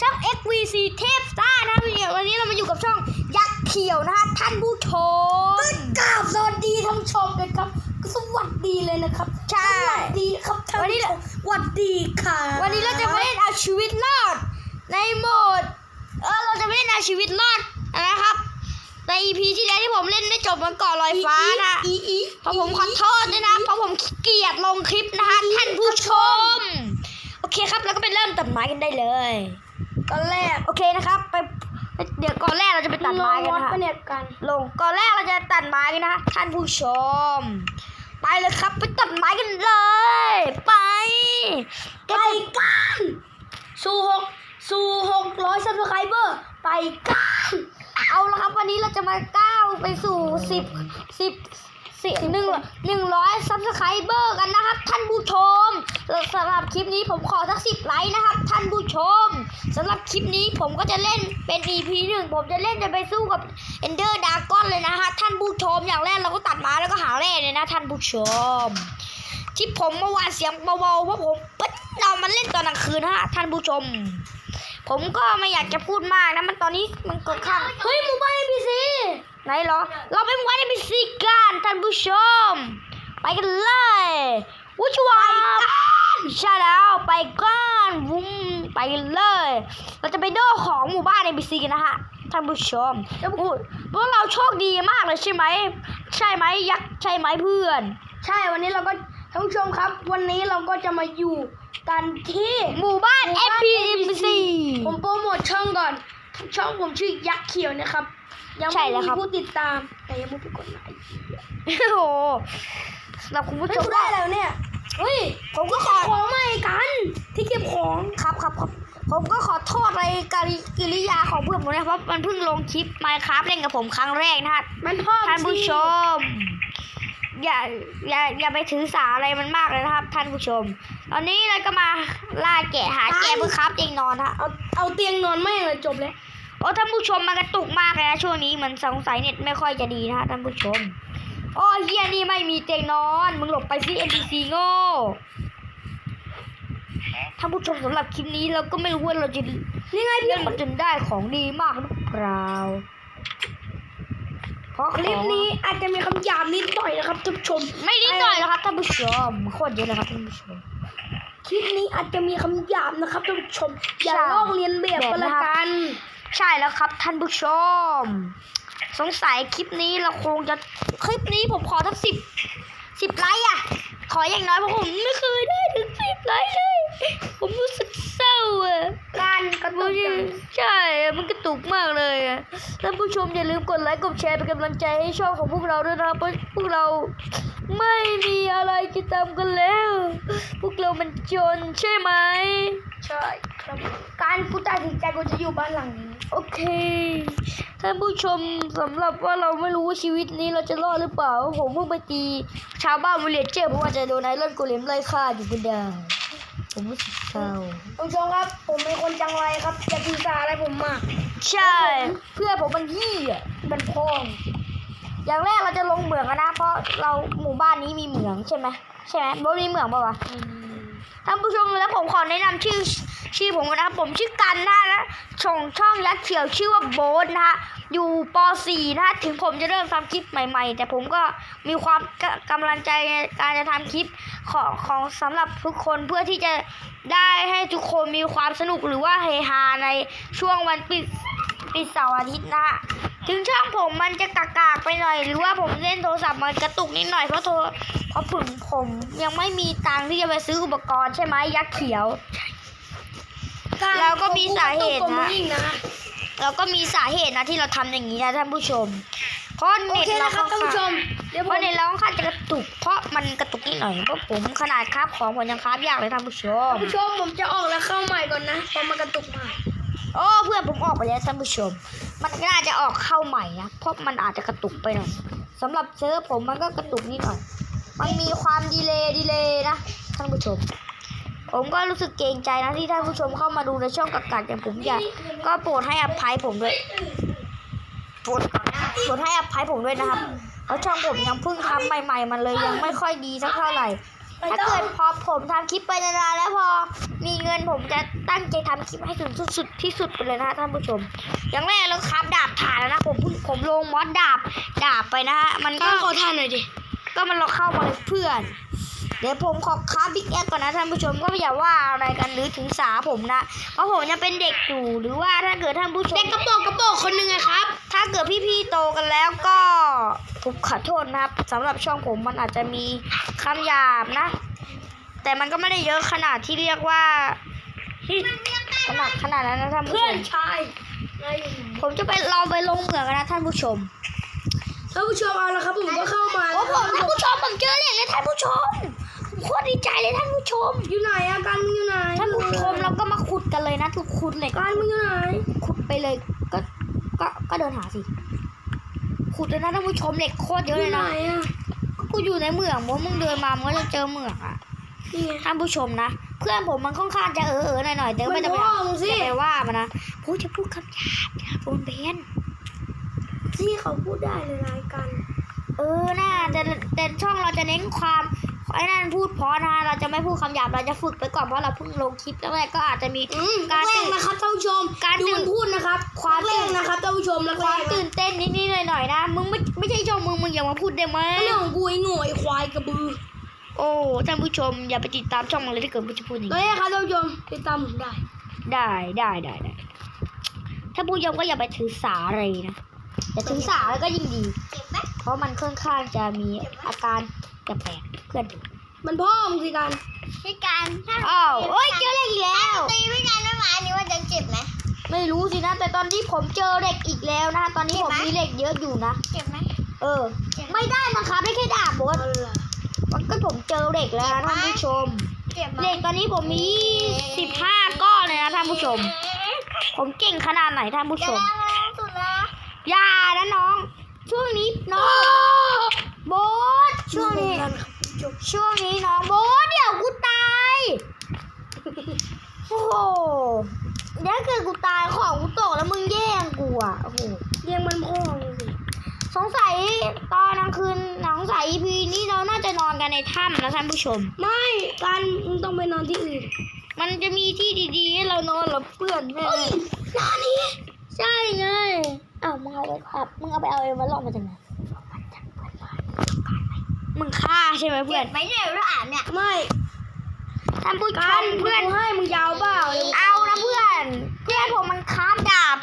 ช่อง XVC เทพซ่านะวันนี้เรามาอยู่กับช่องยักษ์เขียวนะฮะท่านผู้ชมกราบสวัสดีท่านผู้ชมกันครับ สวัสดีเลยนะครับ ใช่ สวัสดีครับท่านวันนี้ผู้ชมสวัสดีค่ะวันนี้เราจะมาเล่นเอาชีวิตรอด ในโหมด เออเราจะไม่เล่นเอาชีวิตรอดนะครับ ใน EP ที่แล้วที่ผมเล่นได้จบมันก่อลอยฟ้านะ อีอีเพราะผมขอโทษด้วยนะเพราะผมขี้เกียจลงคลิปนะคะท่านผู้ชม โอเคครับ แล้วก็ไปเริ่มตัดไม้กันได้เลย ตอนแรกโอเคนะครับ ไปเดี๋ยวก่อนแรกเราจะไปตัดไม้กันวัดนะปะคะเนี่ยกัน ลงก่อนแรกเราจะตัดไม้กันนะคะท่านผู้ชม ไปเลยครับ ไปตัดไม้กันเลย ไปไปกันสู่หกสู่หกร้อยซับสไครเบอร์ไปกันเอาละครับวันนี้เราจะมาก้าวไปสู่สิบสิบ สิหนึ่งหนึ่งร้อยซับสไครเบอร์กันนะครับ ท่านผู้ชมสำหรับคลิปนี้ผมขอสักสิบไลค์นะครับ ท่านผู้ชมสำหรับคลิปนี้ผมก็จะเล่นเป็น EP หนึ่งผมจะเล่นจะไปสู้กับ Ender Dragon เลยนะฮะท่านผู้ชมอย่างแรกเราก็ตัดม้แล้วก็หาแร่เลยนะท่านผู้ชม ที่ผมเมื่อวานเสียงเบาๆเพราะผมเรามันเล่นตอนกลางคืนฮะท่านผู้ชม ผมก็ไม่อยากจะพูดมากนะมันตอนนี้มันเกิดข้างเฮ้ยหมู่บ้านเอ็พีซี ไหนเหรอ เราไปวัดในพิซีกันท่านผู้ชม ไปกันเลยวุ้ชวาใช่แล้วไปกันวุ้มไปกันเลย เราจะไปโดของหมู่บ้านในพิซีกันนะฮะท่านผู้ชมอู้พวกเราโชคดีมากเลยใช่ไหม ใช่ไหมยักษ์ใช่ไหมเพื่อน ใช่วันนี้เราก็ท่านผู้ชมครับ วันนี้เราก็จะมาอยู่กันที่หมู่บ้านหมู่บ้าน FPMC ผมโปรโมทช่องก่อน ช่องผมชื่อยักษ์เขียวนะครับ ยังใช่ไม่แล้วมีครับ ผู้ติดตาม แต่ยังไม่ไปกดไลค์โอ้โหสำหรับคุณผู้เฮ้ยชมกูได้แล้วเนี่ยเฮ้ยผมก็ขอ ของใหม่กัน ที่เก็บของครับครับครับผมก็ขอโทษในการกิริยาของเพื่อนผมนะเพราะมันเพิ่งลงคลิป Minecraft เล่นกับผมครั้งแรกนะครับมันเพิ่มท่านผู้ชสิมอย่าอย่าอย่าไปถือสาอะไรมันมากเลยนะครับ ท่านผู้ชม ตอนนี้เราก็มาล่าแกะหาแกะเพื่อครับเองนอนฮะ เอาเอาเตียงนอนไม่เลยจบเลย โอ้ท่านผู้ชมมันกระตุกมากเลยนะช่วงนี้มันสงสัยเน็ตไม่ค่อยจะดีนะฮะท่านผู้ชมโอ้เฮียนี่ไม่มีเตียงนอน มึงหลบไปสิ NPC โง่ท่านผู้ชมสำหรับคลิปนี้เราก็ไม่รู้ว่าเราจะนี่ไงเพื่พี่อนมันจนได้ของดีมากหรือเปล่าเพราะคลิปนี้อาจจะมีคำหยาบนิดหน่อยนะครับท่านผู้ชม ไม่นิดหน่อยแล้วครับท่านผู้ชมโคตรเยอะเลยครับท่านผู้ชมคลิปนี้อาจจะมีคำหยาบนะครับท่านผู้ชมอย่าใช่ลอกเลียนแบบกันละกัน ใช่แล้วครับท่านผู้ชม สงสัยคลิปนี้เราคงจะคลิปนี้ผมขอทั้งสิบ สิบไลค์อะ ขออย่างน้อยเพราะผมไม่เคยได้ถึงสิบไลค์เลย ผมรู้สึกเศร้าอะการกระมัตุนกจังใช่อะมันกระตุกมากเลยอะท่านผู้ชมอย่าลืมกดไลค์กดแชร์เป็นกำลังใจให้ช่องของพวกเราด้วยนะครับเพราะพวกเราไม่มีอะไรจะทำกันแล้ว พวกเรามันจนใช่ไหม ใช่ครับ การกูตัดสินใจกูจะอยู่บ้านหลังนี้ โอเค ท่านผู้ชมสำหรับว่าเราไม่รู้ว่าชีวิตนี้เราจะรอดหรือเปล่า ผมเพิ่งไปตีชาวบ้านวิลเลจเจอร์เพราะว่าจะโดนไอรอนโกเลมไล่ฆ่าอยู่บนดาวผมรู้สึกเศร้าท่านผู้ชมครับ ผมเป็นคนจังไรครับอย่าถือสาอะไรผมมากใช่ เพื่อนผมมันยี่อะมันพอง อย่างแรกเราจะลงเหมืองกันนะ เพราะเราหมู่บ้านนี้มีเหมืองใช่ไหมใช่ไหมโบทมีเหมืองปะวะท่านผู้ชมแล้วผมขอแนะนำชื่อ ชื่อผมนะครับ ผมชื่อกันนะและช่องช่องยักษ์เขียวชื่อว่าโบทนะฮะอยู่ป .4 นะถึงผมจะเริ่มทำคลิปใหม่ๆ แต่ผมก็มีความกกำลังใจในการจะทำคลิปของของสำหรับทุกคนเพื่อที่จะได้ให้ทุกคนมีความสนุกหรือว่าเฮฮาในช่วงวันปิดปิดเสาร์อาทิตย์นะฮะถึงช่องผมมันจะกากๆไปหน่อย หรือว่าผมเล่นโทรศัพท์มันกระตุกนิดหน่อยเพราะโทรเพราะผมผมยังไม่มีตังค์ที่จะไปซื้ออุปกรณ์ใช่ไหมยักษ์เขียว เราก็มีสาเหตุนะยิ่งนะเราก็มีสาเหตุนะที่เราทำอย่างนี้นะท่านผู้ชม เพราะโอเน็ตเคเรานะครับค่ท่านอนผู้ชข้างมเดี๋ยวเพผมราะเน็ตเราค่อนข้างจะกระตุก เพราะมันกระตุกนิดหน่อยเพราะผมขนาดคราบของผมยังคราบยากเลยท่านผู้ชมท่านผู้ชมผมจะออกแล้วเข้าใหม่ก่อนนะเพราะมันกระตุกมากโอ้เพื่อนผมออกไปแล้วท่านผู้ชม มันก็น่าจะออกเข้าใหม่นะเพราะมันอาจจะกระตุกไปหน่อยสำหรับเซิร์ฟผมมันก็กระตุกนิดหน่อย มันมีความดีเลย์ดีเลย์นะท่านผู้ชม ผมก็รู้สึกเกรงใจนะที่ท่านผู้ชมเข้ามาดูในช่องกักกัดอย่างผมอยากก็โปรดให้อภัยผมด้วยโปรดโปรดให้อภัยผมด้วยนะครับเพราะช่องผมยังเพิ่งทำใหม่ ๆ มันเลยยังไม่ค่อยดีสักเท่าไหร่ ถ้าเกิดพอผมทำคลิปไปนานๆแล้วพอมีเงินผมจะตั้งใจทำคลิปให้ถึงสุดๆที่สุดไปเลยนะท่านผู้ชม อย่างแรกเราครับดาบถ่านแล้วนะผมเพิ่งผมลงมอสดาบดาบไปนะฮะมันก็ก็ขอทานหน่อยดิก็มันเราเข้ามาเลยเพื่อนเดี๋ยวผมขอค้าบิ๊กแอก่อนนะท่านผู้ชมก็อย่าว่าอะไรกันหรือถึงสาผมนะ เพราะผมยังเป็นเด็กอยู่หรือว่าถ้าเกิดท่านผู้ชมเด็กกระโปรงกระโปรงคนหนึ่งอะครับ ถ้าเกิดพี่ๆโตกันแล้วก็ผมขอโทษนะครับสำหรับช่องผมมันอาจจะมีคำหยาบนะ แต่มันก็ไม่ได้เยอะขนาดที่เรียกว่าขนาดขนาดนั้นนะท่านผู้เพื่ชอนมชายนายอยู่ไหนผมจะไปลองไปลงเหมืองกันนะท่านผู้ชมท่านผู้ชมเอาละครับผมก็เข้ามาโอ้ผมท่านผู้ชมผมเจอเหล็กเลยท่านผู้ชมผม โคตรดีใจเลยท่านผู้ชม อยู่ไหนอะกันมึงอยู่ไหนท่านผู้ชมเราก็มาขุดกันเลยนะทุกขุดเหล็กกันมึงอยู่ไหน ขุดไปเลยก็ก็ก็เดินหาสิ ขุดเลยนะท่านผู้ชมเหล็กโคตรเยอะอเลยยู่ไหนนะอะกูอยู่ในเหมืองมึงมึงเดินมามึงก็จะเจอเหมืองอะนี่ไงท่านผู้ชมนะเพื่อนผมมันค่อนข้างจะเออเออหน่อยหน่อยๆแต่ก็ไม่จะไปมันพ่อมึงสิจะไปว่ามันนะพูดจะพูดคำหยาบอย่าโดนเบนที่เขาพูดได้เลยนายกัน เออน่าแต่แต่ช่องเราจะเน้นความ ไอ้นั่นพูดเพราะนะเราจะไม่พูดคำหยาบเราจะฝึกไปก่อนเพราะเราเพิ่งลงคลิปแล้วแรกก็อาจจะมีอืมการแรตื่กนนะครับท่านผู้ชม การดูตื่นมันพูดนะครับ ความแรตื่กนนะครับท่านผู้ชมแล้วความตื่นเต้นนิดๆหน่อยๆนะมึงไม่ไม่ใช่ช่องมึงมึงอย่ามาพูดได้ไหมเรื่องของกูไอ้โง่ไอ้ควายกระบือ โอ้ท่านผู้ชมอย่าไปติดตามช่องมันเลยถ้าเกิดมันจะพูดอย่างก็นี้ได้ครับท่านผู้ชมติดตามผมได้ ได้ได้ได้ได้ถ้าผู้ชมก็อย่าไปถือสาอะไรนะแต่ถือสาแล้วก็ยิ่งดี เพราะมันค่อนข้างจะมีอาการ แปลกๆเพื่อนผมมันพ่อมึงสิกัน พี่การถ้าอ้าวเอ้ยเจอเหล็กอีกแล้ว ตีพี่การด้วยไม้นี้ว่าจะเจ็บไหมไม่รู้สินะ แต่ตอนที่ผมเจอเหล็กอีกแล้วนะตอนนี้ผมเจ็บไหมมีเหล็กเยอะอยู่นะ เจ็บไหมเออ ไม่ได้มันครับได้แค่ดาบบดมันก็ผมเจอเหล็กแล้วนะท่านผู้ชมเจ็บไหมเหล็กตอนนี้ผมมีสิบห้าก้อนเลยนะท่านผู้ชม ผมเก่งขนาดไหนท่านผู้ชจะมแรงแรงสุดนะอย่านะน้องช่วงนี้น้องโบท ช่วงนี้ ช่วงนี้น้องโบทเดี๋ยวกูตาย โอ้โหเดี๋ยวเกิดกูตายของกูตกแล้วมึงแย่งกูอะ โอ้โห เรียงมันพ่อมึงสิสงสัยตอนกลางคืนสงสัย EP นี้เราน่าจะนอนกันในถ้ำนะท่านผู้ชม ไม่กันมึงต้องไปนอนที่อื่น มันจะมีที่ดีๆให้เรานอนเหรอเพื่อนแม่เฮ้ยนอนนี้ ใช่ไงอ้าวมึงเอาไปครับมึงเอาไปเอาเอมาลองมาจากไหน มึงฆ่าใช่ไหมเพื่เจ็อนบไหมเนี่ยเราอ่านเนี่ย ไม่ท่านผู้ชกันมเพื่เพื่ออนน ให้มึงยาวเปล่าเร็วเอานะเพื่อน เพื่อนผมมันคราฟดาบ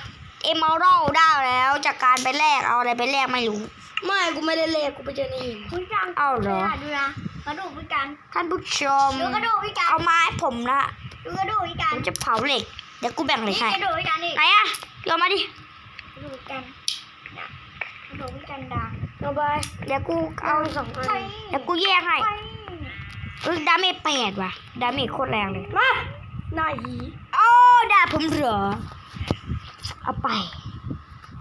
เอมเมอรัลได้แล้ว จากการไปแลกเอาอะไรไปแลกไม่รู้ ไม่กูไม่ได้เลขกูไปเจอในหินพี่การเอาเหรอ ดูนะกระดูกพี่การท่านผู้ชม ดูกระดูกพี่การเอาไมาให้ผมนะดูกระดูกพี่กาผรมจะเผาเหล็ก เดี๋ยวกูแบ่งเหล็กนี่ให้กระดูกพี่การนี่ไหนอะโยนมาดิ กระดูกพี่การน่ะกระดูกพี่การดัง เอาไปเดี๋ยวกูเอาสองอันเดี๋ยวกูแยกให้ไปเอ้ยดาเมจแปดว่ะ ดาเมจโคตรแรงเลย มาหน้าหีโอ้ดาบผมเหรอ เอาไป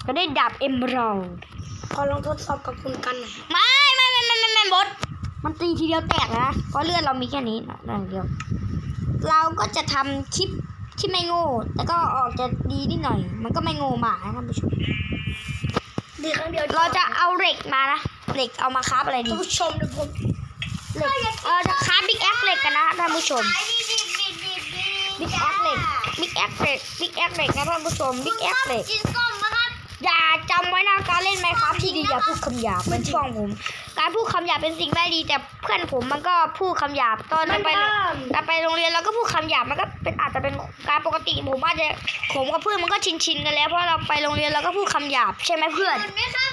ก็ได้ดาบเอมเบรัลขอลองทดสอบกับคุณกันหน่อยไม่ไม่ไม่ไม่ไม่ไม่บดมันตีทีเดียวแตกนะ เพราะเลือดเรามีแค่นี้นะนั่นเดียว เราก็จะทำคลิปที่ไม่โง่ แต่ก็ออกจะดีนิดหน่อย มันก็ไม่โง่มากนะท่านผู้ชม ดีครั้งเดียวเราจะเอาเหล็กมานะเหล็กเอามาคราฟอะไรดีท่านผู้ชมเดี๋ยวผมเหล็กเออจะคราฟบิ๊กแอคเหล็กกันนะท่านผู้ชมไปดิดิดิดิดิบิ๊กแอคเหล็กบิ๊กแอคเหล็กบิ๊กแอคเหล็กนะท่านผู้ชมบิ๊กแอคเหล็กกินส้มนะครับ อย่าจำไว้นะการเล่นไมครับที่ดีอย่าพูดคำหยาบเป็นช่องผม การพูดคำหยาบเป็นสิ่งไม่ดี แต่เพื่อนผมมันก็พูดคำหยาบตอนมัเรานไปห้ามเราไปโรงเรียนเราก็พูดคำหยาบมันก็เป็นอาจจะเป็นการปกติผมอาจจะผมกับเพื่อนมันก็ชินชินๆกันแล้วเพราะเราไปโรงเรียนเราก็พูดคำหยาบใช่ไหมเพื่อนเห็นไหมครับ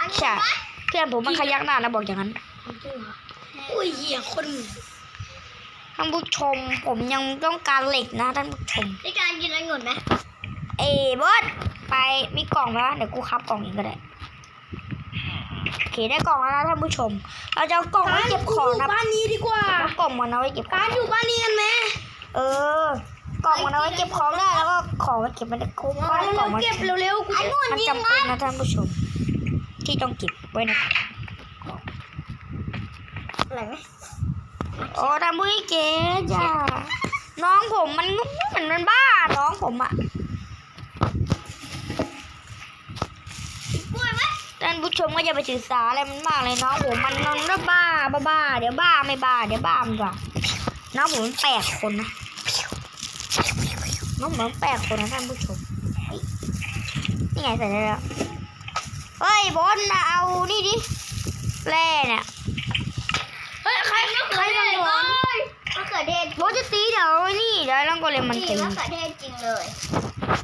อันนี้ใช่ไหมเพื่อนผมมันขยักหน้านะบอกอย่างนั้นอุ้ยเหี้ยคนเหมือนท่านผู้ชมผมยังต้องการเหล็กนะท่านผู้ชมพี่การกินองุ่นไหมเอ้บอส ไปมีกล่องแล้วเดี๋ยวกูคับกล่องเองก็ได้โอเคได้กล่องแล้วนะท่านผู้ชม เราจะเอากล่องไว้เก็บของนะบ้านนี้ดีกว่าเอากล่องมันเอาไว้เก็บของการอยู่บ้านนี้กันไหมเออ กล่องมันเอาไว้เก็บของได้แล้วก็ของไว้เก็บมันได้คุ้มก็ได้กล่องมาเก็บเร็วๆกูมันจำเป็นนะท่านผู้ชม ที่ต้องเก็บไว้นะอะไรไหมโอ้ท่านผู้เก๋จ้าน้องผมมันงุ้มเหมือนมันบ้าน้องผมอะ กล้วยไหม แต่าน ผู้ชมก็อย่าไปถือสาอะไรมันมากเลยน้องผมมันนอนก็บ้าบ้าบ้าเดี๋ยวบ้าไม่บ้าเดี๋ยวบ้ามันกว่าน้องผมมันแปลกคนนะน้องผมมันแปลกคนนะท่านผู้ชมเฮ้ยนี่ไงใส่ได้แล้วเฮ้ยบอลมาเอานี่ดิแร่เนี่ยเฮ้ยใครใครเลทำยหวานมะเขือเทศบอลจะตีเดี๋ยวนี่เดี๋ยวร่างโกเลมมันจริตีงมะเขือเทศจริงเลย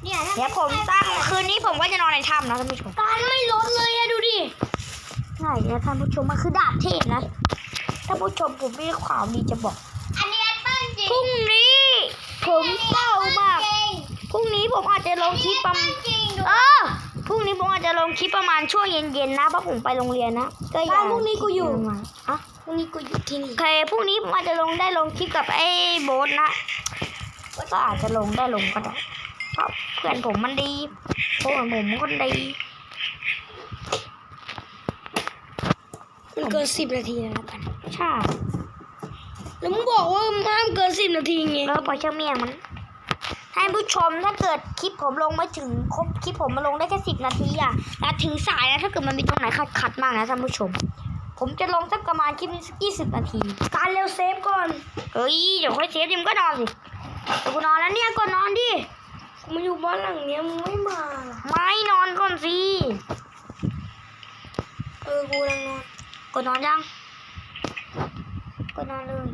เนี่ยถ้าเดี๋ยวผมตั้งคืนนี้ผมก็จะนอนในถ้ำนะท่านผู้ชมการไม่ลดเลยอะดูดิใช่แล้วท่านผู้ชมมันคือดาบเทพนะท่านผู้ชมผมมีข่าวดีจะบอกอันนี้แอปเปิ้ลจริงพรุ่งนี้ ผมเศร้ามากจริงพรุ่งนี้ผมอาจจะลงคลิปประมาณจริงดูเออพรุ่งนี้ผมอาจจะลงคลิปประมาณช่วงเย็นๆนะเพราะผมไปโรงเรียนนะก็อย่าบ้านพรุ่งนี้กูอยู่มาอะพรุ่งนี้กูอยู่ที่นี่โอเคพรุ่งนี้ผมอาจจะลงได้ลงคลิปกับไอ้โบ๊ทนะก็อาจจะลงได้ลงก็ได้ เพราะเพื่อนผมมันดีเพราะว่าผมมันคนดีมันเกินสิบนาทีแล้วกันใช่แล้วมึงบอกว่าห้ามเกินสิบนาทีไงแล้วปล่อยเจ้าเมียมันให้ผู้ชมถ้าเกิดคลิปผมลงไม่ถึงครบคลิปผมมาลงได้แค่สิบนาทีอะอย่าถือสายนะถ้าเกิดมันมีตรงไหนขัดขัดๆมากนะท่านผู้ชม ผมจะลงสักประมาณคลิปนี้สักยี่สิบนาที การเร็วเซฟก่อน เฮ้ยเดี๋ยวค่อยเซฟดิมงก็นอนสิเดี๋ยวกูนอนแล้วเนี่ยก็นอนดิกู มาอยู่บ้านหลังเนี้ยมึงไม่มาล่ะไม่นอนก่อนสิ เออกูกำลังนอนก็นอนยังก็นอนเลย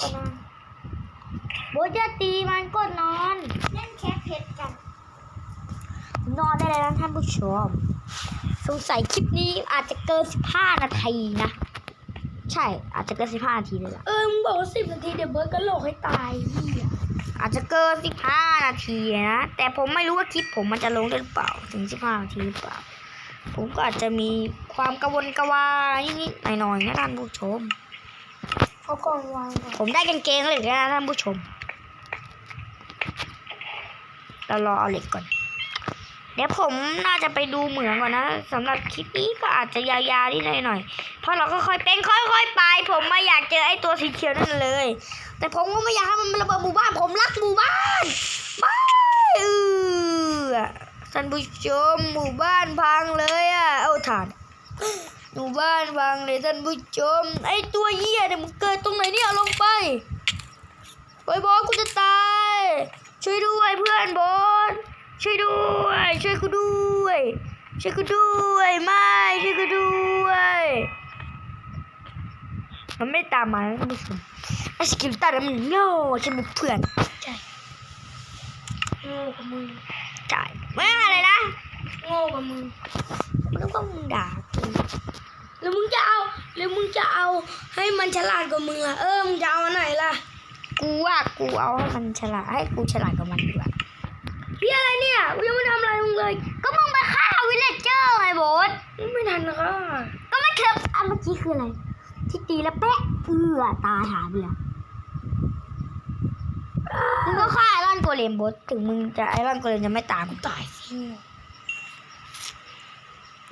ก็นอนโบทจะตีมันก็นอน เล่นแคปเพชรกัน นอนได้แล้วนะท่านผู้ชม สงสัยคลิปนี้อาจจะเกิน 15 นาทีนะ ใช่อาจจะเกิน 15 นาทีเลยล่ะ เออ มึงบอกว่าสิบนาทีเดี๋ยวเบิร์ดก็โหลกให้ตายเหี้ย อาจจะเกิน15นาทีนะ แต่ผมไม่รู้ว่าคลิปผมมันจะลงได้หรือเปล่า ถึง15นาทีหรือเปล่า ผมก็อาจจะมีความกระวนกระวายนิดๆหน่อยๆนะท่านผู้ชมเอากล่องวางก่อนผมได้กางเกงเหล็กแล้วนะท่านผู้ชม เรารอเอาเหล็กก่อน เดี๋ยวผมน่าจะไปดูเหมืองก่อนนะสำหรับคลิปนี้ก็อาจจะยาวๆนิดหน่อยๆเพราะเราก็ค่อยเป็นค่อยๆไป ผมไม่อยากเจอไอ้ตัวสีเขียวนั่นเลย แต่ผมก็ไม่อยากให้มันระเบิดหมู่บ้าน ผมรักหมู่บ้านไม่เออท่านผู้ชมหมู่บ้านพังเลยอะ เอาถ่านหมู่บ้านพังเลยท่านผู้ชม ไอ้ตัวเหี้ยเนี่ยมันเกิดตรงไหนเนี่ยลงไปบอยบอสกูจะตาย ช่วยด้วยเพื่อนบอสช่วยด้วย ช่วยกูด้วยช่วยกูด้วยไม่ช่วยกูด้วย มันไม่ตามมาแล้วท่านผู้ชม ไอ้สกิลตันมันโง่ใช่ไหมเพื่อนโง่กับมึงจ่ายไม่อะไรนะโง่กับมึงมันต้องมึงด่ากูหรือมึงจะเอาหรือมึงจะเอาให้มันฉลาดกว่ามึงอะเออมึงจะเอาอันไหนล่ะกูว่ากูเอาให้มันฉลาดให้กูฉลาดกว่ามันดีกว่าพี่อะไรเนี่ยกูยังไม่ทำอะไรมึงเลย ก็มึงไปฆ่าวิลเลจเจอร์ไงโบสมึงไม่ทันนะค่ะก็ไม่เคยอะเมื่อกี้คืออะไร ที่ตีแล้วเป๊ะเอือตายหายไปแล้วมึงก็ฆ่าไอรอนโกเลมโบสถึงมึงจะไอรอนโกเลมจะไม่ตามมึงตายสิ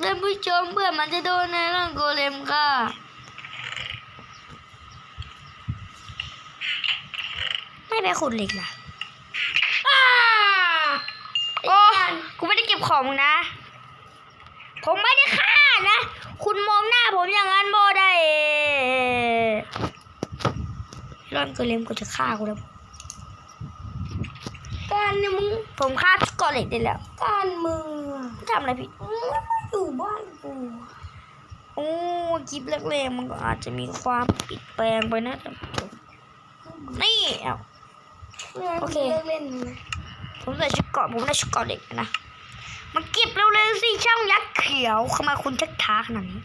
ท่านผู้ชมเพื่อนมันจะโดนไอรอนโกเลมค่ะไม่ไปขุดเหล็กล่ะอ้าโอ้กูไม่ได้เก็บของมึงนะ ผมไม่ได้ฆ่านะ คุณมองหน้าผมอย่างนั้นโบได้ร่อนเกเลมกูจะฆ่ากูแล้วการเนี่ยมึงผมฆ่าสกอตเล็ตได้แล้ว การมึงอะทำอะไรผิดมึงไม่มาอยู่บ้านกูโอ้คลิปแรกๆมันก็อาจจะมีความปิดแปลงไปนะแต่นี่เอาโอเคลิกเล่นนะผมใส่ชุดเกราะผมได้ชุดเกราะเด็กนะ มันเก็บเร็วๆสิช่างยักษ์เขียวเข้ามาคุณชักช้าขนาดนี้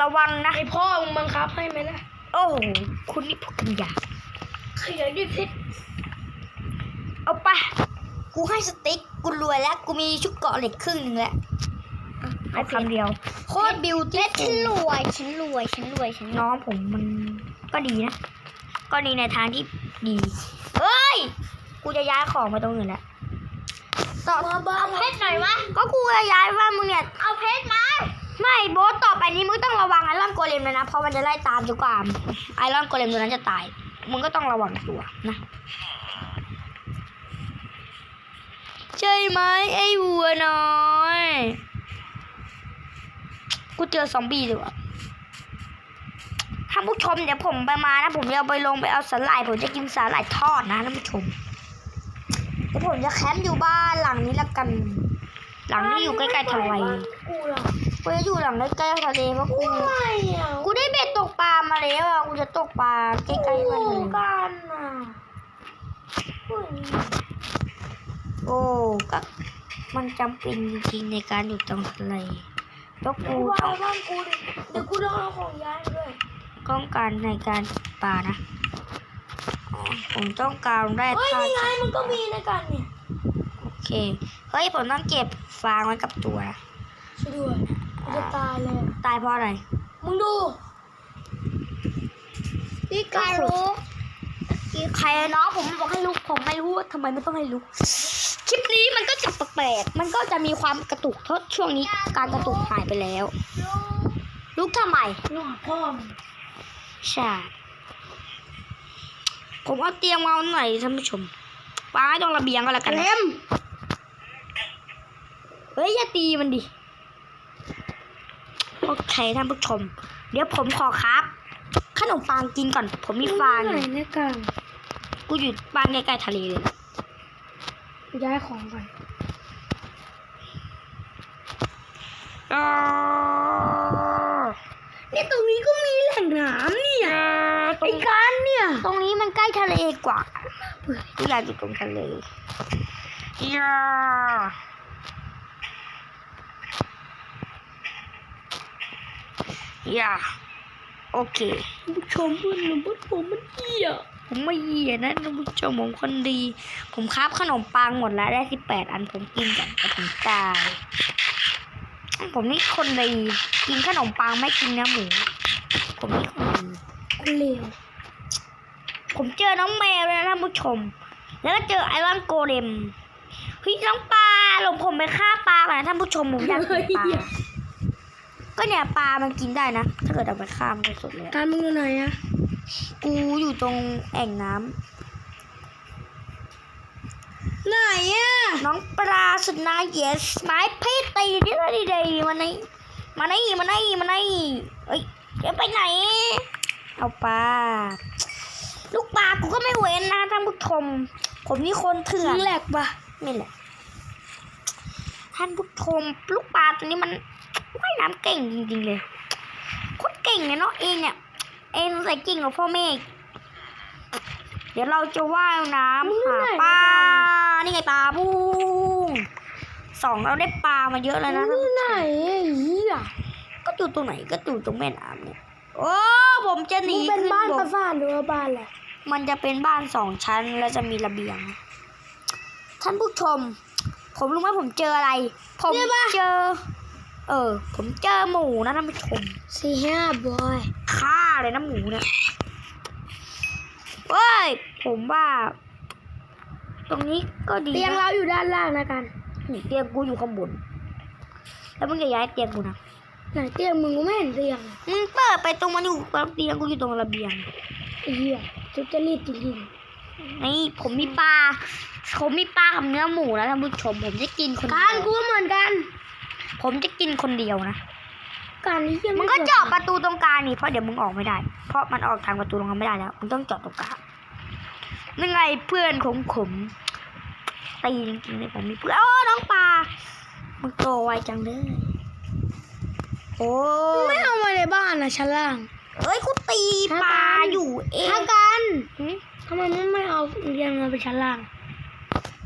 ระวังนะไอพ่อมึงบังคับให้ไหมล่ะ โอ้โหคุณนี่พวกกันยาขยายด้วยเพชรเอาไปกูให้สติ๊กกูรวยแล้ว กูมีชุดเกราะเหล็กครึ่งหนึ่งแล้วเอาคำเดียว โคตรบิวเพตี้ชรฉันรวย ฉันรวย ฉันรวย ฉันรวยน้องผมมันก็ดีนะ ก็ดีในทางที่ดี เฮ้ย กูจะย้ายของไปตรงอื่นแล้ว ต่อมาบ้านเพชรหน่อยวะ ก็กูจะย้ายว่ามึงเนี่ย เอาเพชรมา ไม่โบสต่อไปนี้มึงต้องระวังไอรอนโกเลมเลยนะ เพราะมันจะไล่ตามจนกว่าไอรอนโกเลมตัวนั้นจะตาย มึงก็ต้องระวังตัวนะ ใช่ไหมไอ้วัวน้อย กูเจอซอมบี้ดีกว่าท่านผู้ชมเดี๋ยวผมไปมานะ ผมจะเอาไปลงไปเอาสาหร่าย ผมจะกินสาหร่ายทอดนะท่านผู้ชม เดี๋ยวผมจะแคมป์อยู่บ้านหลังนี้ละกัน หลังที่อยู่ใกล้ๆทะเลกูเหรอกูจะอยู่หลังใกล้ๆทะเลเพราะกู ไม่อะกูได้เบ็ดตกปลามาแล้วอะกูจะตกปลาใกล้ๆมันเลยกันอะอุ้ยโอ้ก็มันจำเป็นจริงๆในการอยู่ตรงทะเลเพราะกูกูว่าต้องบ้านกูดิเดี๋ยวกูต้องเอาของย้ายมาด้วย ต้องการในการปลานะอ๋อ ผมต้องการได้เฮ้ยธานี่ตุไงมันก็มีในกันเนี่ยโอเค เฮ้ย ผมต้องเก็บฟางไว้กับตัวนะช่วยด้วยกูจะตายเลยอะตายเพราะอะไร มึงดูพี่การุกใครเนาะผมบอกให้ลุกผมไม่รู้ว่าทำไมไม่ต้องให้ลุก คลิปนี้มันก็จะแปลกๆมันก็จะมีความกระตุกเพราะช่วงนี้การกระตุกหายไปแล้ว ลุกทำไมหนูพ่อมงใช่ ผมเอาเตียงมาหน่อยท่านผู้ชมวางไว้ตรงระเบียงก็แล้วกันนะเล็มเฮ้ยอย่าตีมันดิโอเคท่านผู้ชม เดี๋ยวผมขอครับ ขนมปังกินก่อน ผมมีฟางไหอนยู่ในกันกูอยู่บ้านใกล้ๆทะเลเลยนะกูย้ายของก่อนอ้าวนี่ตรงนี้ก็มีแหล่ งน้ำเนี่ยไอ้กันเนี่ย ตรงนี้มันใกล้ทะเลกว่ากูอยากอยู่ตรงทะเลย่าย่าโอเคผู้ชมเพื่อนหนูพูดผมมันเหี้ยผมไม่เหี้ยนะท่านผู้ชมผมคนดี ผมคาบขนมปังหมดแล้วได้สิบแปดอันผมกินก่อนก็ถึงตายผมนี่คนดีกินขนมปังไม่กินเนื้อหมู ผมนี่คนดีกูเลวผมเจอน้องแมวเลยนะท่านผู้ชม แล้วก็เจอไอรอนโกเลมเฮ้ยน้องปลาหลงผมไปฆ่าปลาก่อนนะท่านผู้ชมผมอยากกินปลาก็เนี่ยปลามันกินได้นะ ถ้าเกิดเอาไปฆ่ามันก็สุดเลยอะการมึงอยู่ไหนอะกูอยู่ตรงแอ่งน้ำไหนอะน้องปลาสุดน่าเยสไม้พี่ตีดิเลยดีดีมาไหนมาไหนมาไหนมาไหนเอ้ย จะไปไหน เอาปลา ลูกปลากูก็ไม่เว้นนะท่านผู้ชม ผมนี่คนเถื่อนมึงแหลกปะไม่แหละท่านผู้ชมลูกปลาตัวนี้มันว่ายน้ำเก่งจริงๆเลยโคตรเก่งเลยเนาะเองเนี่ย เองใส่เก่งกว่าพ่อแม่อีกเดี๋ยวเราจะว่ายน้ำหาปลา นี่ไงปลาบุ้งสองเราได้ปลามาเยอะแล้วนะมึงอยู่ไหนอะไอ้เหี้ย ก็อยู่ตรงไหนก็อยู่ตรงแม่น้ำเนี่ยโอ้ผมจะหมึนีงเป็นขึ้บ้านบปกราสาทหรือว่าบ้านอะไรมันจะเป็นบ้านสองชั้นแล้วจะมีระเบียง ท่านผู้ชม ผมรู้ไหมผมเจออะไร ผมเจอ เออ ผมเจอหมูนะท่านผู้ชม สี่ห้าบอยฆ่าเลยนะหมูเนี่ยเว้ย ผมว่า ตรงนี้ก็ดีนะเตียงเราอยู่ด้านล่างนะกันนี่เตียงกูอยู่ข้างบน แล้วมึงจะย้ายเตียงกูนะ ไหนเตียงมึงกูไม่เห็นเตียงมึงเปิดไปตรงมันอยู่เตียงกูอยู่ตรงระเบียงไอ้เหี้ยจุดจริตจริงนี่ผมมีปลาผมมีปลากับเนื้อหมูนะท่านผู้ชมผมจะกินคนๆเดีการยวกูก็เหมือนกัน ผมจะกินคนเดียวนะการนี้ยังมึงก็เจาะประตูตรงกลางนี่เพราะเดี๋ยวมึงออกไม่ได้ เพราะมันออกทางประตูตรงนั้นไม่ได้แล้วมึงต้องเจาะตรงกลางนี่ไงเพื่อนของผมตีจริงๆเลยผมมีเพื่อนโอ้น้องปลามึงโตไวจังเลย โอ้ไม่เอามาในบ้านนะชั้นล่าง เอ้ยกูตีปลาอยู่เองถ้ากันหึทำไมมึงไม่เอาเรียงมาไปชั้นล่าง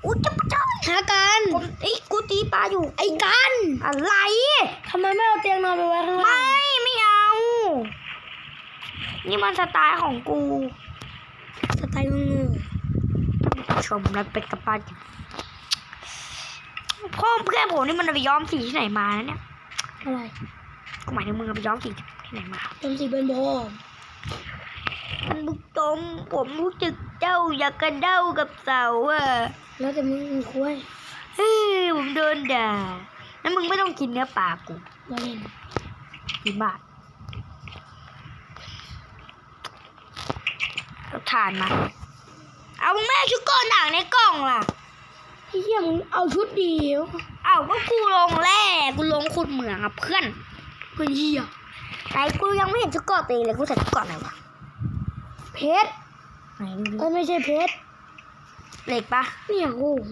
อุ้ยจะจ้อยถ้ากันผมไอ้ยกูตีปลาอยู่ ไอ้กัน อะไรทำไมไม่เอาเตียงนอนไปไว้ข้างไม่ล่างไม่เอา นี่มันสไตล์ของกู สไตล์งูชมแล้วเป็ดกับปลาจิบพ่อเพื่อนผมนี่มันเอาไปย้อมสีที่ไหนมานะเนี่ยอะไร กูหมายถึงมึงเอาไปย้อมสีที่ไหนมาจำสีเป็นโบมันบุกตรงผมรู้สึกเจ้าอยากกระเด้ากับเสาอะแล้วแต่มึงมีคุ้ยเฮ้ยผมโดนด่าแล้วมึงไม่ต้องกินเนื้อปลากูมาเล่นกี่บาทเอาถ่านมา เอามึงแม่ชุดก่อนหนังในกล่องล่ะไอ้เหี้ยมึงเอาชุดเดียว เอ้าก็กูลงแร่กูลงขุดเหมืองอะเพื่อน เฮ้ยเหี้ยไหนกูยังไม่เห็นชุดเกราะตัวเองเลยกูใส่ชุดเกราะไหนวะเพชรไหนดูดิเอ้ยไม่ใช่เพชรเหล็กปะเนี่ยโอ้โห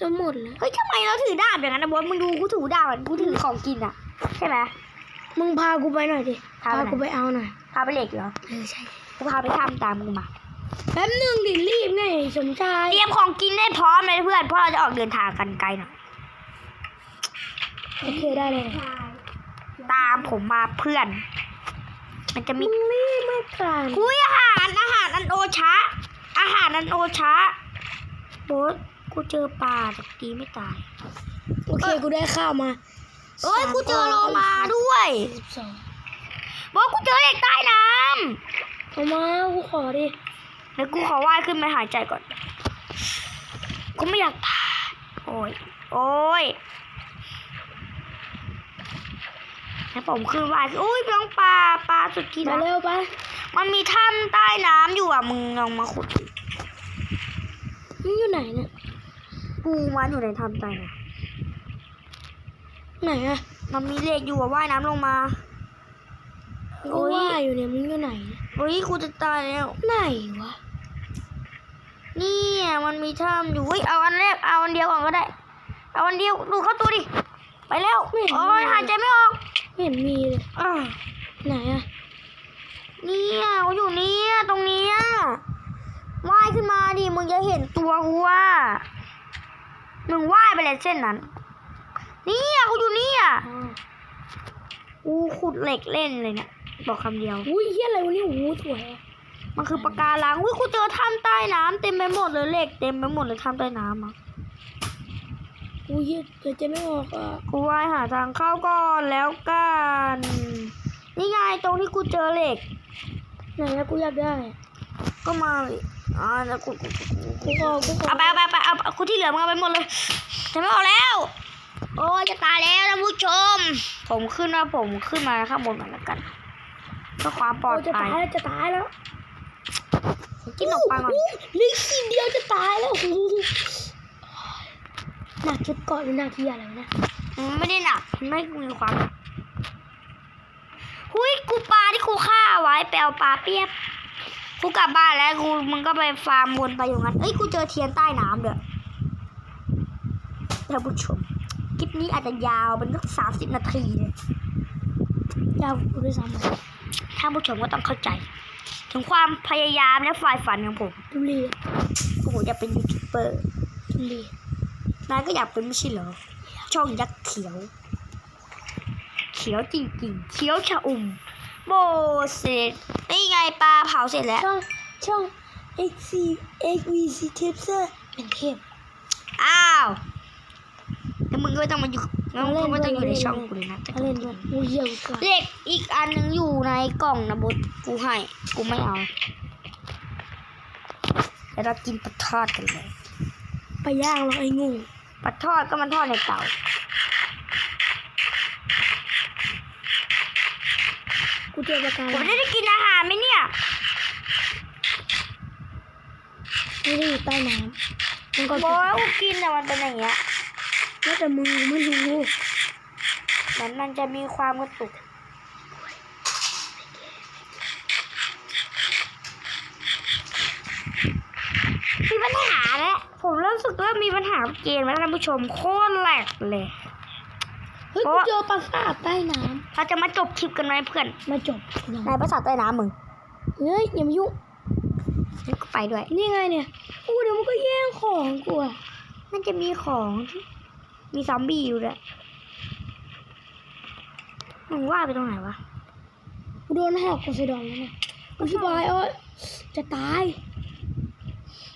จะหมดแล้วเฮ้ยทำไมเราถือดาบอย่างนั้นนะบอสมึงดูกูถือดาบอะกูถือของกินอะใช่ไหมมึงพากูไปหน่อยดิพาไปไหนกูไปเอาหน่อยพาไปเหล็กเหรอเออใช่กูพาไปทำตามมึงมาแป๊บนึงดิรีบไงสมชายเตรียมของกินได้พร้อมเลยเพื่อนเพราะเราจะออกเดินทางกันไกลหน่อยโอเคได้เลย ตามผมมาเพื่อน มันจะมีมึงรีบไม่กลานอุ้ยอาหารอาหารอันโอชะ อาหารอันโอชะโบสกูเจอปลาแต่ตีไม่ตาย โอเคกูได้ข้าวมาเอ้ยกูเจอโลมาด้วยสิบสองโบสกูเจอเหล็กใต้น้เอามากูขอดิำเดี๋ยวกูขอว่ายขึ้นไปหายใจก่อน กูไม่อยากตายโอ้ย โอ้ย ให้ผมขึ้นว่ายขึ้นอุ้ยน้องปลาปลาสุดที่มารักเร็วไปมันมีถ้ำใต้น้ำอยู่อะมึงลองมาขุดดิมึงอยู่ไหนเนี่ยกูมันอยู่ในถ้ำใต้น้ไหนอะำมันมีเหล็กอยู่อะว่ายน้ำลงมากูโอ้ยว่าอยู่เนี่ยมึงอยู่ไหนเนี่ยเฮ้ยกูจะตายแล้วไหนวะเนี่ยมันมีถ้ำอยู่เฮ้ยเอาอันแรกเอาอันเดียวก่อนก็ได้ เอาอันเดียวดูเข้าตัวดิไปแล้วโอ้ยหายใจไม่ออก ไม่เห็นมีเลยอ่าไหนอะเนี่ยกูอยู่เนี่ยตรงเนี้ยว่ายขึ้นมาดิมึงจะเห็นตัวกูว่ามึงว่ายไปเลยเส้นนั้น เนี่ยกูอยู่เนี่ยอ๋อกูขุดเหล็กเล่นเลยเนี่ยบอกคำเดียวอุ้ยเฮียอะไรวะเนี่ยโอ้โหสวยอะมันคือปะการังอุ้ยกูเจอถ้ำใต้น้ำเต็มไปหมดเลยเหล็กเต็มไปหมดเลยถ้ำใต้น้ำอะ อุ้ยเฮียเดี๋ยวจะไม่ออกอะกูว่ายหาทางเข้าก่อนแล้วกัน นี่ไงตรงที่กูเจอเหล็ก ไหนอะกูอยากได้อะก็มาเลยอ่าแล้วกูกูกูกูกูขอกูขอเอาไปเอาไปเอาไปเอาเอากูที่เหลือมึงเอาไปหมดเลยจะไม่ออกแล้ว โอ้ยจะตายแล้วท่านผู้ชม ผมขึ้นว่าผมขึ้นมาข้างบนก่อนแล้วกันเพื่อความปลอดโจะภัตายยแล้วจะตายแล้วกินขนมปังก่อนโโหเหลือขีดเดียวจะตายแล้วโอ้โหหนักชุดเกาะหรือหนักที่อะไรวะเนะมันไม่ได้หนักไม่มีความหนักหุยกูปลาที่กูฆ่าไว้ไปเอาปลาเปียบกูกลับบ้านแล้วกูมึงก็ไปฟาร์มวนไปอย่างนั้นเอ้ยกูเจอเทียนใต้น้ำเด้อท่านผู้ชมคลิปนี้อาจจะยาวเป็นสักสามสิบนาทีเลยยาวกูด้วยซ้ำอะท่านผู้ชมก็ต้องเข้าใจ ถึงความพยายามและฝ่ายฝันของผมทุเรียนโอ้โหอยากเป็นยูทูบเบอร์ทุเรีย นนายก็อยากเป็นไม่ใช่เหรอ ช่องยักษ์เขียว เขียวจริงๆ เขียวชะอุ่มโบเสร็จนี่ไงปลาเผาเสร็จแล้ว ช่องช่อง x c x v c t i p s e r เป็นเทพ อ้าวแล้วมึงก็ไม่ต้องมาอยู่แล้วมึงก็ไม่ต้องอยู่ในช่องกูเลยนะเอาเล่นด้วยกูเยี่ยวกว่าเหล็กอีกอันหนึงอยู่ในกล่องนะบดกูให้กูไม่เอาเดี๋ยวเรากินปลาทอดกันเลย ไปย่างหรอกไอ้งู ปลาทอดก็มันทอดในเตากูเจอปลากาผมจะได้กินอาหารไหมเนี่ยไม่ได้อยู่ใต้น้ำมันก็บอกว่ากูกินแต่มันเป็นอย่างเงี้ยแล้วแต่มึงกูไม่รู้เหมือนมันจะมีความกระตุก มีปัญหาแล้วผมรู้ สึกว่ามีปัญหากับเกมแล้วท่านผู้ชมโคตรแหลกเลย เฮ้ยเพกูราะเจอปลาสาทใต้น้เราจะมาจบคลิปกันไหมเพื่อนำมาจบยังในภาษาใต้น้ำมึงเฮ้ยอย่ามายุ่งนี่ก็ไปด้วย นี่ไงเนี่ยอู้เดี๋ยวมันก็แย่งของกูอะมันจะมีของที่มีซอมบี้อยู่ด้วยมึงว่าไปตรงไหนวะ กูโดนแหกโพไซดอนแล้วเนี่ยกูชิบายเอ้ยจะตาย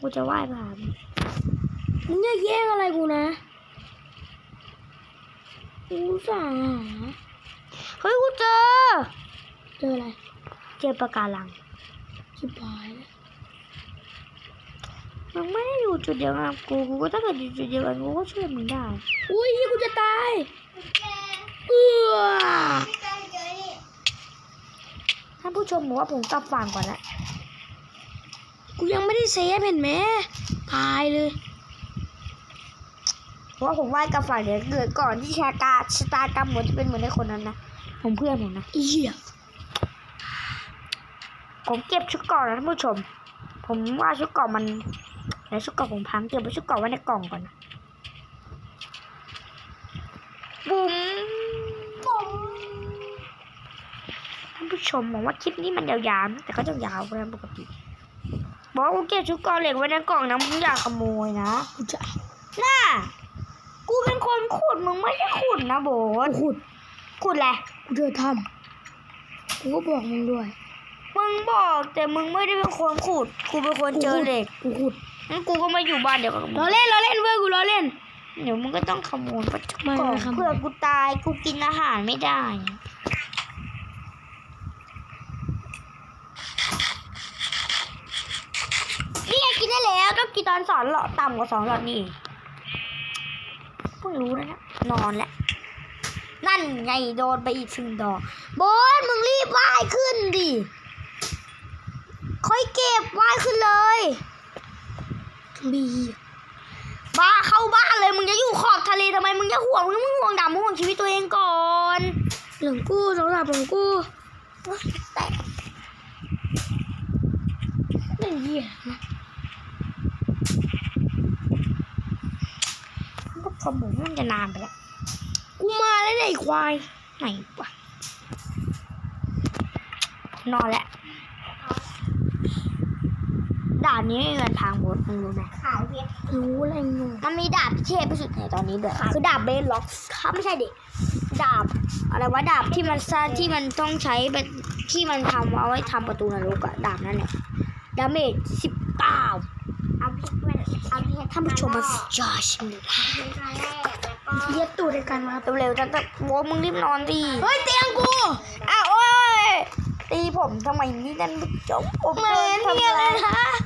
กูจะว่ายไปหามึง มึงอย่าแย่งอะไรกูนะกูสั่งหาเฮ้ยกูเจอ เจออะไร เจอปะการังชิบายแล้วมึงไม่ได้อยู่จุดเดียวกับกู กูก็ถ้าเกิดอยู่จุดเดียวกันกูก็ช่วยมึงได้ อุ้ยเหี้ยกูจะตายเออท่านผู้ชมบอกว่าผมกลับฝั่งก่อนละกูยังไม่ได้เซฟเห็นไหมตายเลย เพราะว่าผมว่ายกลับฝั่งเดี๋ยวเกิดก่อนที่ชากาชะตากรรมหมดจะเป็นเหมือนในคนนั้นนะผมเพื่อนผมนะเหี้ยผมเก็บชุดเก่อนนะท่านผู้ชม ผมว่าชุดเก่อนมันแล้วชุดเก่อนผมพังเก็บไว้ชุดเก่อนไว้ในกล่องก่อนนะบุ๋มบุ๋มท่านผู้ชมบอกว่าคลิปนี้มันยาวๆนะแต่ก็จะยาวกว่าปกติบอกว่ากูเก็บชุดเก่อนเหล็กไว้ในกล่องนะมึงอย่าขโมยนะกูจะน่ากูเป็นคน ขุดมึงไม่ได้ขุดนะโบสขุด ขุดแหละกูจะทำกูก็บอกมึงด้วย มึงบอกแต่มึงไม่ได้เป็นคนขุด กูเป็นคนเจอเหล็กกูขุดงั้นกูก็มาอยู่บ้านเดียวกับมึงเราเล่นเราเล่นเว้ยกูเราเล่น เดี๋ยวมึงก็ต้องขโมยไปทุกไม่กล่องไม่ขโมยเพื่อกูตายกูกินอาหารไม่ได้นี่ไงกินได้แล้วก็กินตอนสอนหลอดต่ำกว่าสองหลอดนี่เพิ่งรู้นะเนี่ยนอนแล้วนั่นไงโดนไปอีกซึ่งดอกโบนมึงรีบว่ายขึ้นดิค่อยเก็บว่ายขึ้นเลยบีบ้าเข้าบ้านเลยมึงจะอยู่ขอบทะเลทำไมมึงจะห่วงมึงมึงห่วงดำมึงห่วงชีวิตตัวเองก่อนหลงกูโทรศัพท์หลงกูแต่ไอ้เหี้ย ก็ขโมยมันจะนานไปแล้ว กูมาแล้วเนี่ยไอ้ควาย ไหนวะนอนแล้วด่านนี้ไม่มีวันพังหมดมึงรู้ไหมขายเพชรรู้อะไรงูมันมีดาบที่เทพที่สุดในตอนนี้ด้วยคือดาบเบนล็อกครับไม่ใช่ดิดาบ อะไรวะดาบที่มันซ่าที่มันต้องใช้เป็นที่มันทำเอาไว้ทำประตูนรกอะดาบนั่นแหละดาเมจสิบเก้า เอาเพชรมาเอาเพชรท่านผู้ชมมันสุดยอดใช่ไหมล่ะเพชรมาแรกแล้วก็เยียบตูดในการมาเร็วๆท่านโว้มึงรีบนอนดิเฮ้ยเตียงกูอ้าวโอ้ยตีผมทำไมนี่ท่านผู้ชมผมโดนทำร้าย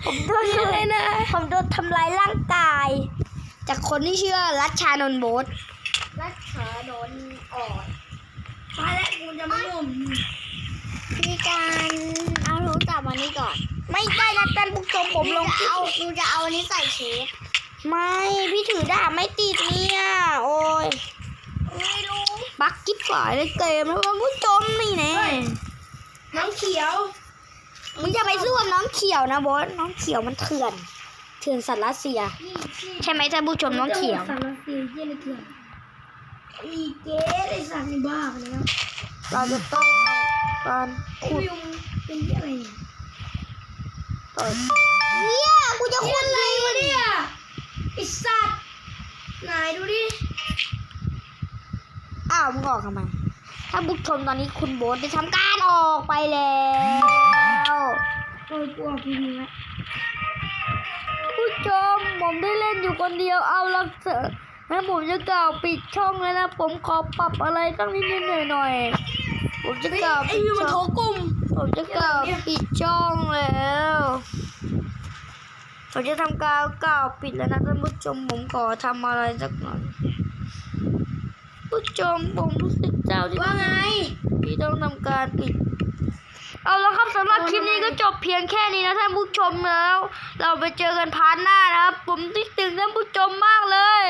ผมโดนอะไรนะผมโดนทำร้ายร่างกาย จากคนที่เชื่อรัชชานนท์โบสรัดขาโดนอ่อนไปแล้วกูจะไม่ยอมมีการเอาหนูจับมานี่ก่อน ไม่ได้นะท่านผู้ชมผมลงจะเอาหนูจะเอาอันนี้ใส่เชฟไม่พี่ถือดาบไม่ติดเนี่ย โอ้ยไม่รู้บักกิ๊บฝ่ายเลยเกมแล้วท่านผู้ชมนี่แน่น้ำเขียวมึงจะไปสู้กับน้องเขียวนะโบสน้องเขียวมันเถื่อน เถื่อนสัตว์รัสเซียนี่นี่ใช่ไหมท่านผู้ชมน้องเขียวสารเสียเยี่ยนเถื่อนอีเกสไอ้สัตว์นี่บ้าไปแล้วเราจะต้องเอาการไอ้ขุดวิวเป็นเหี้ยอะไร เนี่ยกูจะคขุนดอะไรวะเนี่ยไอสัตว์ไหนดูดิ อ้าวมึงออกทำไม ถ้าผู้ชมตอนนี้คุณโบสได้ทำการออกไปแล้วโอ้ยกูออกทีวีแล้วผู้ชมผมได้เล่นอยู่คนเดียวเอาละเถอะแล้วผมจะกล่าวปิดช่องแล้วนะ ผมขอปรับอะไรตั้งนิดหน่อยหน่อย ผมจะกล่าวไอ้ปิดวิวมันโทช่รองกลุ่ม ผมจะกล่าวปิดช่องแล้วผมจะทำการกล่าวปิดแล้วนะท่านผู้ชมผมขอทำอะไรสักหน่อยผู้ชมผมรู้สึกเจ้าที่ว่าไงที่ต้องทำการปิด เอาละครับสำหรับคลิปนี้ก็จบเพียงแค่นี้นะท่านผู้ชมแล้ว เราไปเจอกันพาร์ทหน้านะครับ ผมคิดถึงท่านผู้ชมมากเลย